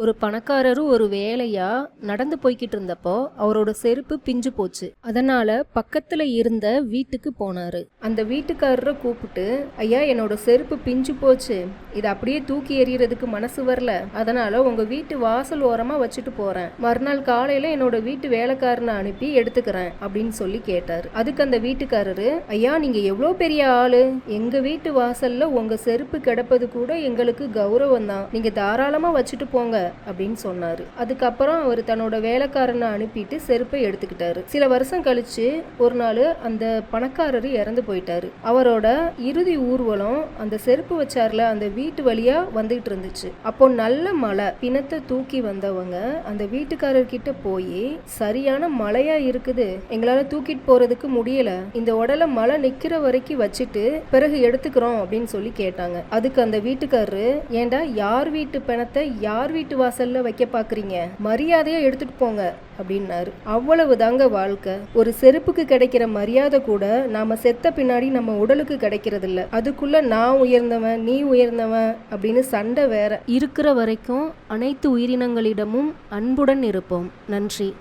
ஒரு பணக்காரரும் ஒரு வேலையா நடந்து போய்கிட்டு இருந்தப்போ அவரோட செருப்பு பிஞ்சு போச்சு. அதனால பக்கத்துல இருந்த வீட்டுக்கு போனாரு. அந்த வீட்டுக்காரரை கூப்பிட்டு ஐயா என்னோட செருப்பு பிஞ்சு போச்சு. இதை அப்படியே தூக்கி எறியறதுக்கு மனசு வரல. அதனால உங்க வீட்டு வாசல் ஓரமா வச்சுட்டு போறேன். மறுநாள் காலையில என்னோட வீட்டு வேலைக்காரனை அனுப்பி எடுத்துக்கிறேன். அப்படின்னு சொல்லி கேட்டாரு. அதுக்கு அந்த வீட்டுக்காரரு ஐயா நீங்க எவ்வளோ பெரிய ஆளு. எங்க வீட்டு வாசல்ல உங்க செருப்பு கிடப்பது கூட எங்களுக்கு கௌரவம் தான். நீங்க தாராளமா வச்சுட்டு போங்க. அப்படின்னு சொன்னாரு. அதுக்கப்புறம் அவர் தன்னோட வேலைக்காரனை அனுப்பிட்டு செருப்பை எடுத்துக்கிட்டாரு. சில வருஷம் கழிச்சு ஒரு நாள் அந்த பணக்காரர் இறந்து போயிட்டாரு. அவரோட இறுதி ஊர்வலம் அந்த செருப்பு வச்சார்ல அந்த வீட்டு வழியா வந்துகிட்டு இருந்துச்சு. அப்போ நல்ல மழை பிணத்தை தூக்கி வந்தவங்க அந்த வீட்டுக்காரர் கிட்ட போய் சரியான மழையா இருக்குது. எங்களால தூக்கிட்டு போறதுக்கு முடியல. இந்த உடலை மழை நிக்கிற வரைக்கும் வச்சுட்டு பிறகு எடுத்துக்கிறோம் அப்படின்னு சொல்லி கேட்டாங்க. அதுக்கு அந்த வீட்டுக்காரரு ஏண்டா யார் வீட்டு பிணத்தை யார் வீட்டு வாசல்ல வைக்க பாக்குறீங்க. மரியாதையா எடுத்துட்டு போங்க அப்படின்னாரு. அவ்வளவு தாங்க வாழ்க்கை. ஒரு செருப்புக்கு கிடைக்கிற மரியாதை கூட நாம செத்த பின்னாடி நம்ம உடலுக்கு கிடைக்கிறது இல்ல அதுக்குள்ள நான் உயர்ந்தவன் நீ உயர்ந்தவன் அப்படின்னு சண்டை வேற. இருக்கிற வரைக்கும் அனைத்து உயிரினங்களிடமும் அன்புடன் இருப்போம். நன்றி.